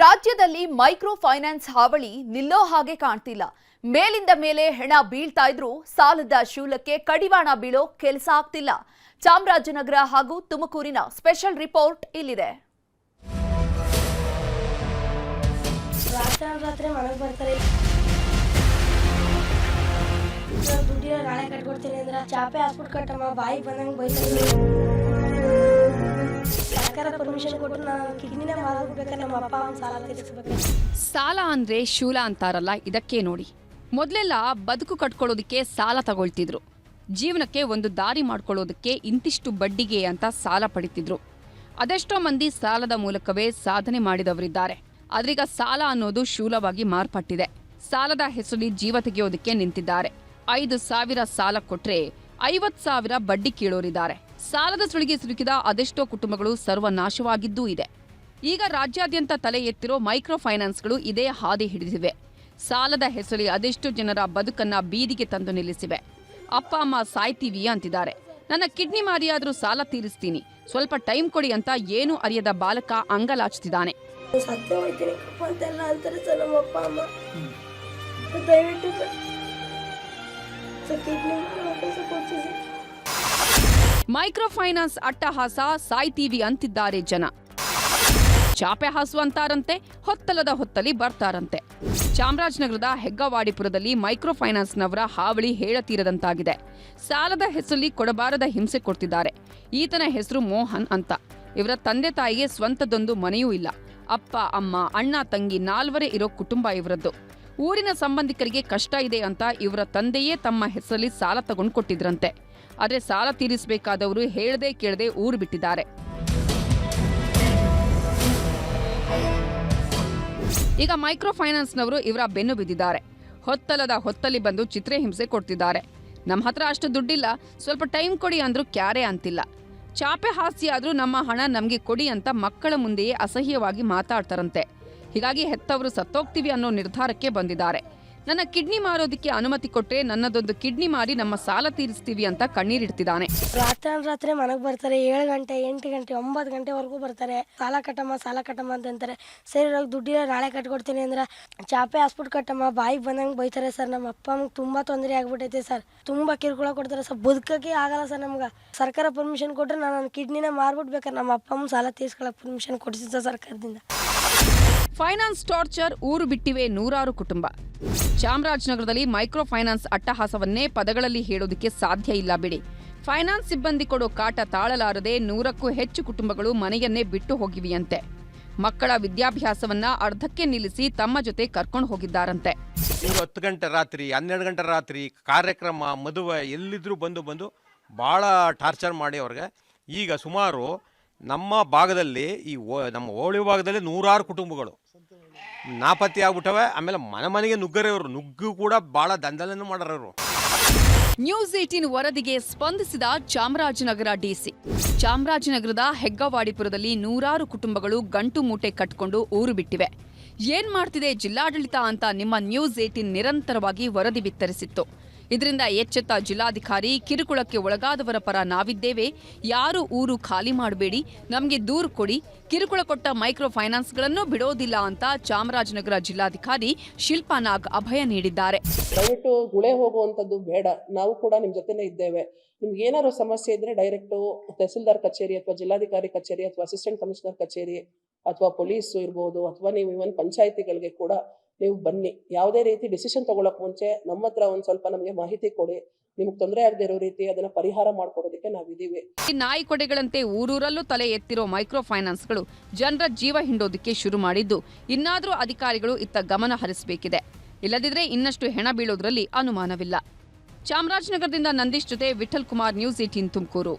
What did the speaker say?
ರಾಜ್ಯದಲ್ಲಿ micro finance ಹಾವಳಿ ನಿಲ್ಲೋ ಹಾಗೆ ಕಾಣ್ತಿಲ್ಲ. ಮೇಲಿಂದ ಮೇಲೆ ಹೆಣ ಬೀಳ್ತಾ ಇದ್ರೂ, ಸಾಲದ ಶೂಲಕ್ಕೆ ಕಡಿವಾಣ ಬೀಳೋ ಕೆಲಸ ಆಗ್ತಿಲ್ಲ. ಚಾಮರಾಜನಗರ ಹಾಗೂ ತುಮಕೂರಿನ ಸ್ಪೆಷಲ್ ರಿಪೋರ್ಟ್ ಇಲ್ಲಿದೆ. ನಾಳೆ ಕಟ್ಕೊಡ್ತೀನಿ ಅಂದ್ರೆ ಚಾಪೆ ಹಾಸ್ಬಿಟ್ ಕಟ್ಟಮ್ಮ ಬಾಯಿ ಬಂದಂಗೆ ಬೈತಾರೆ ಸಾಲ ಅಂದ್ರೆ ಶೂಲ ಅಂತಾರಲ್ಲ, ಇದಕ್ಕೆ ನೋಡಿ. ಮೊದಲೆಲ್ಲ ಬದುಕು ಕಟ್ಕೊಳ್ಳೋದಕ್ಕೆ ಸಾಲ ತಗೊಳ್ತಿದ್ರು. ಜೀವನಕ್ಕೆ ಒಂದು ದಾರಿ ಮಾಡ್ಕೊಳ್ಳೋದಕ್ಕೆ ಇಂತಿಷ್ಟು ಬಡ್ಡಿಗೆ ಅಂತ ಸಾಲ ಪಡಿತಿದ್ರು. ಅದೆಷ್ಟೋ ಮಂದಿ ಸಾಲದ ಮೂಲಕವೇ ಸಾಧನೆ ಮಾಡಿದವರಿದ್ದಾರೆ. ಆದ್ರೀಗ ಸಾಲ ಅನ್ನೋದು ಶೂಲವಾಗಿ ಮಾರ್ಪಟ್ಟಿದೆ. ಸಾಲದ ಹೆಸರಲ್ಲಿ ಜೀವ ತೆಗೆಯೋದಕ್ಕೆ ನಿಂತಿದ್ದಾರೆ. ಐದು ಸಾವಿರ ಸಾಲ ಕೊಟ್ರೆ ಐವತ್ ಸಾವಿರ ಬಡ್ಡಿ ಕೀಳೋರಿದ್ದಾರೆ. ಸಾಲದ ಸುಳಿಗೆ ಸಿಲುಕಿದ ಅದೆಷ್ಟೋ ಕುಟುಂಬಗಳು ಸರ್ವನಾಶವಾಗಿದ್ದೂ ಇದೆ. ಈಗ ರಾಜ್ಯಾದ್ಯಂತ ತಲೆ ಎತ್ತಿರೋ ಮೈಕ್ರೋ ಫೈನಾನ್ಸ್ಗಳು ಇದೇ ಹಾದಿ ಹಿಡಿದಿವೆ. ಸಾಲದ ಹೆಸರಲ್ಲಿ ಅದೆಷ್ಟು ಜನರ ಬದುಕನ್ನ ಬೀದಿಗೆ ತಂದು ನಿಲ್ಲಿಸಿವೆ. ಅಪ್ಪ, ಅಮ್ಮ ಸಾಯ್ತೀವಿ ಅಂತಿದ್ದಾರೆ. ನನ್ನ ಕಿಡ್ನಿ ಮಾರಿಯಾದರೂ ಸಾಲ ತೀರಿಸ್ತೀನಿ. ಸ್ವಲ್ಪ ಟೈಮ್ ಕೊಡಿ ಅಂತ ಏನೂ ಅರಿಯದ ಬಾಲಕ ಅಂಗಲಾಚ್ತಿದ್ದಾನೆ ಸತ್ಯ ಮೈಕ್ರೋ ಫೈನಾನ್ಸ್ ಅಟ್ಟಹಾಸ ಸಾಯ್ತೀವಿ ಅಂತಿದ್ದಾರೆ ಜನ. ಚಾಪೆ ಹಾಸು ಅಂತಾರಂತೆ ಹೊತ್ತಲದ ಹೊತ್ತಲಿ ಬರ್ತಾರಂತೆ. ಚಾಮರಾಜನಗರದ ಹೆಗ್ಗವಾಡಿಪುರದಲ್ಲಿ ಮೈಕ್ರೋ ಫೈನಾನ್ಸ್ನವರ ಹಾವಳಿ ಹೇಳತೀರದಂತಾಗಿದೆ. ಸಾಲದ ಹೆಸರಲ್ಲಿ ಕೊಡಬಾರದ ಹಿಂಸೆ ಕೊಡ್ತಿದ್ದಾರೆ. ಈತನ ಹೆಸರು ಮೋಹನ್ ಅಂತ. ಇವರ ತಂದೆ ತಾಯಿಗೆ ಸ್ವಂತದೊಂದು ಮನೆಯೂ ಇಲ್ಲ. ಅಪ್ಪ, ಅಮ್ಮ, ಅಣ್ಣ, ತಂಗಿ ನಾಲ್ವರೇ ಇರೋ ಕುಟುಂಬ ಇವರದ್ದು. ಊರಿನ ಸಂಬಂಧಿಕರಿಗೆ ಕಷ್ಟ ಇದೆ ಅಂತ ಇವರ ತಂದೆಯೇ ತಮ್ಮ ಹೆಸರಲ್ಲಿ ಸಾಲ ತಗೊಂಡು ಕೊಟ್ಟಿದ್ರಂತೆ. ಆದರೆ ಸಾಲ ತೀರಿಸಬೇಕಾದವರು ಹೇಳದೆ ಕೇಳದೆ ಊರು ಬಿಟ್ಟಿದ್ದಾರೆ. ಈಗ ಮೈಕ್ರೋ ಫೈನಾನ್ಸ್ನವರು ಇವರ ಬೆನ್ನು ಬಿದ್ದಿದ್ದಾರೆ. ಹೊತ್ತಲದ ಹೊತ್ತಲ್ಲಿ ಬಂದು ಚಿತ್ರಹಿಂಸೆ ಕೊಡ್ತಿದ್ದಾರೆ. ನಮ್ಮ ಹತ್ರ ಅಷ್ಟು ದುಡ್ಡಿಲ್ಲ, ಸ್ವಲ್ಪ ಟೈಮ್ ಕೊಡಿ ಅಂದ್ರೂ ಕ್ಯಾರೆ ಅಂತಿಲ್ಲ. ಚಾಪೆ ಹಾಸ್ಯ ನಮ್ಮ ಹಣ ನಮಗೆ ಕೊಡಿ ಅಂತ ಮಕ್ಕಳ ಮುಂದೆಯೇ ಅಸಹ್ಯವಾಗಿ ಮಾತಾಡ್ತಾರಂತೆ. ಹೀಗಾಗಿ ಹೆತ್ತವರು ಸತ್ತೋಗ್ತೀವಿ ಅನ್ನೋ ನಿರ್ಧಾರಕ್ಕೆ ಬಂದಿದ್ದಾರೆ. ನನ್ನ ಕಿಡ್ನಿ ಮಾರೋದಕ್ಕೆ ಅನುಮತಿ ಕೊಟ್ಟರೆ ನನ್ನದೊಂದು ಕಿಡ್ನಿ ಮಾರಿ ನಮ್ಮ ಸಾಲ ತೀರಿಸ್ತೀವಿ ಅಂತ ಕಣ್ಣೀರಿಡ್ತಿದ್ದಾನೆ. ರಾತ್ರಿ ರಾತ್ರಿ ಮನೆಗೆ ಬರ್ತಾರೆ, ಏಳು ಗಂಟೆ, ಎಂಟು ಗಂಟೆ, ಒಂಬತ್ತು ಗಂಟೆವರೆಗೂ ಬರ್ತಾರೆ. ಸಾಲ ಕಟ್ಟಮ್ಮ ಸಾಲ ಕಟ್ಟಮ್ಮ ಅಂತ ಅಂತಾರೆ ಸರಿ ಇವಾಗ ದುಡ್ಡಿಲ್ಲ, ನಾಳೆ ಕಟ್ಕೊಡ್ತೀನಿ ಅಂದ್ರೆ ಚಾಪೆ ಹಾಸ್ಬಿಟ್ಟು ಕಟ್ಟಮ್ಮ, ಬಾಯಿಗೆ ಬಂದಂಗೆ ಬೈತಾರೆ ಸರ್. ನಮ್ಮ ಅಪ್ಪ ಅಮ್ಮಗೆ ತುಂಬ ತೊಂದರೆ ಆಗ್ಬಿಟ್ಟೈತೆ ಸರ್. ತುಂಬ ಕಿರುಕುಳ ಕೊಡ್ತಾರೆ ಸರ್. ಬದುಕಕ್ಕೆ ಆಗಲ್ಲ ಸರ್ ನಮ್ಗೆ. ಸರ್ಕಾರ ಪರ್ಮಿಷನ್ ಕೊಟ್ಟರೆ ನಾನು ನನ್ನ ಕಿಡ್ನಿನ ಮಾರ್ಬಿಟ್ಬೇಕಾರೆ ನಮ್ಮ ಅಪ್ಪ ಸಾಲ ತೀರ್ಸ್ಕೊಳಕ್ಕೆ ಪರ್ಮಿಷನ್ ಕೊಡಿಸಿದ್ದ ಸರ್ಕಾರದಿಂದ. ಫೈನಾನ್ಸ್ ಟಾರ್ಚರ್ ಊರು ಬಿಟ್ಟಿವೆ ನೂರಾರು ಕುಟುಂಬ. ಚಾಮರಾಜನಗರದಲ್ಲಿ ಮೈಕ್ರೋ ಫೈನಾನ್ಸ್ ಅಟ್ಟಹಾಸವನ್ನೇ ಪದಗಳಲ್ಲಿ ಹೇಳೋದಕ್ಕೆ ಸಾಧ್ಯ ಇಲ್ಲ ಬಿಡಿ. ಫೈನಾನ್ಸ್ ಸಿಬ್ಬಂದಿ ಕೊಡೋ ಕಾಟ ತಾಳಲಾರದೆ ನೂರಕ್ಕೂ ಹೆಚ್ಚು ಕುಟುಂಬಗಳು ಮನೆಯನ್ನೇ ಬಿಟ್ಟು ಹೋಗಿವೆಯಂತೆ. ಮಕ್ಕಳ ವಿದ್ಯಾಭ್ಯಾಸವನ್ನ ಅರ್ಧಕ್ಕೆ ನಿಲ್ಲಿಸಿ ತಮ್ಮ ಜೊತೆ ಕರ್ಕೊಂಡು ಹೋಗಿದ್ದಾರಂತೆ. ಹತ್ತು ಗಂಟೆ ರಾತ್ರಿ, ಹನ್ನೆರಡು ಗಂಟೆ ರಾತ್ರಿ ಕಾರ್ಯಕ್ರಮ ಮದುವೆ ಎಲ್ಲಿದ್ರೂ ಬಂದು ಬಂದು ಭಾಳ ಟಾರ್ಚರ್ ಮಾಡಿ ಅವ್ರಿಗೆ. ಈಗ ಸುಮಾರು ನಮ್ಮ ಭಾಗದಲ್ಲಿ ಈ ನಮ್ಮ ಹೋಳಿ ಭಾಗದಲ್ಲಿ ನೂರಾರು ಕುಟುಂಬಗಳು. ನಾಪತ್ತೆ ಆಗ್ಬಿಟ್ಟವೆ, ಆಮೇಲೆ ಮನೆ ಮನೆಗೆ ನುಗ್ಗರೆ ಅವರು ನುಗ್ಗು ಕೂಡ ಭಾಳ ದಂಧಲನ್ನು ಮಾಡರವರು. ನ್ಯೂಸ್ ಏಟೀನ್ ವರದಿಗೆ ಸ್ಪಂದಿಸಿದ ಚಾಮರಾಜನಗರ ಡಿಸಿ ಚಾಮರಾಜನಗರದ ಹೆಗ್ಗವಾಡಿಪುರದಲ್ಲಿ ನೂರಾರು ಕುಟುಂಬಗಳು ಗಂಟು ಮೂಟೆ ಕಟ್ಕೊಂಡು ಊರು ಬಿಟ್ಟಿವೆ. ಏನ್ ಮಾಡ್ತಿದೆ ಜಿಲ್ಲಾಡಳಿತ ಅಂತ ನಿಮ್ಮ ನ್ಯೂಸ್ ಏಟೀನ್ ನಿರಂತರವಾಗಿ ವರದಿ ಬಿತ್ತರಿಸಿತ್ತು. ಇದರಿಂದ ಎಚ್ಚೆತ್ತ ಜಿಲ್ಲಾಧಿಕಾರಿ ಕಿರುಕುಳಕ್ಕೆ ಒಳಗಾದವರ ಪರ ನಾವಿದ್ದೇವೆ. ಯಾರು ಊರು ಖಾಲಿ ಮಾಡಬೇಡಿ, ನಮಗೆ ದೂರು ಕೊಡಿ. ಕಿರುಕುಳ ಕೊಟ್ಟ ಮೈಕ್ರೋ ಫೈನಾನ್ಸ್ಗಳನ್ನು ಬಿಡೋದಿಲ್ಲ ಅಂತ ಚಾಮರಾಜನಗರ ಜಿಲ್ಲಾಧಿಕಾರಿ ಶಿಲ್ಪಾ ನಾಗ್ ಅಭಯ ನೀಡಿದ್ದಾರೆ. ದಯವಿಟ್ಟು ಗುಳೆ ಹೋಗುವಂಥದ್ದು ಬೇಡ, ನಾವು ಕೂಡ ನಿಮ್ಮ ಜೊತೆನೇ ಇದ್ದೇವೆ. ನಿಮ್ಗೆ ಏನಾದ್ರು ಸಮಸ್ಯೆ ಇದ್ರೆ ಡೈರೆಕ್ಟು ತಹಸೀಲ್ದಾರ್ ಕಚೇರಿ ಅಥವಾ ಜಿಲ್ಲಾಧಿಕಾರಿ ಕಚೇರಿ ಅಥವಾ ಅಸಿಸ್ಟೆಂಟ್ ಕಮಿಷನರ್ ಕಚೇರಿ ಅಥವಾ ಪೊಲೀಸ್ ಇರ್ಬೋದು, ಅಥವಾ ನೀವು ಇವನ್ ಪಂಚಾಯತಿಗಳಿಗೆ ಕೂಡ ನೀವು ಬನ್ನಿ. ಯಾವುದೇ ರೀತಿ ಡಿಸಿಷನ್ ತಗೊಳಕ್ ಮುಂಚೆ ನಮ್ಮ ಹತ್ರ ಒಂದು ಸ್ವಲ್ಪ ನಮಗೆ ಮಾಹಿತಿ ಕೊಡಿ. ನಿಮ್ಗೆ ತೊಂದರೆ ಆಗದೆ ಇರೋ ರೀತಿ ಅದನ್ನ ಪರಿಹಾರ ಮಾಡ್ಕೊಡೋದಕ್ಕೆ ನಾವಿದ್ದೀವಿ. ಈ ನಾಯಿ ಕೊಡೆಗಳಂತೆ ಊರೂರಲ್ಲೂ ತಲೆ ಎತ್ತಿರೋ ಮೈಕ್ರೋ ಫೈನಾನ್ಸ್ಗಳು ಜನರ ಜೀವ ಹಿಂಡೋದಕ್ಕೆ ಶುರು ಮಾಡಿದ್ದು. ಇನ್ನಾದರೂ ಅಧಿಕಾರಿಗಳು ಇತ್ತ ಗಮನ ಹರಿಸಬೇಕಿದೆ. ಇಲ್ಲದಿದ್ರೆ ಇನ್ನಷ್ಟು ಹೆಣ ಬೀಳೋದ್ರಲ್ಲಿ ಅನುಮಾನವಿಲ್ಲ. ಚಾಮರಾಜನಗರದಿಂದ ನಂದೀಶ್ ಜೊತೆ ವಿಠಲ್ ಕುಮಾರ್ ನ್ಯೂಸ್ ಏಟೀನ್ ತುಮಕೂರು.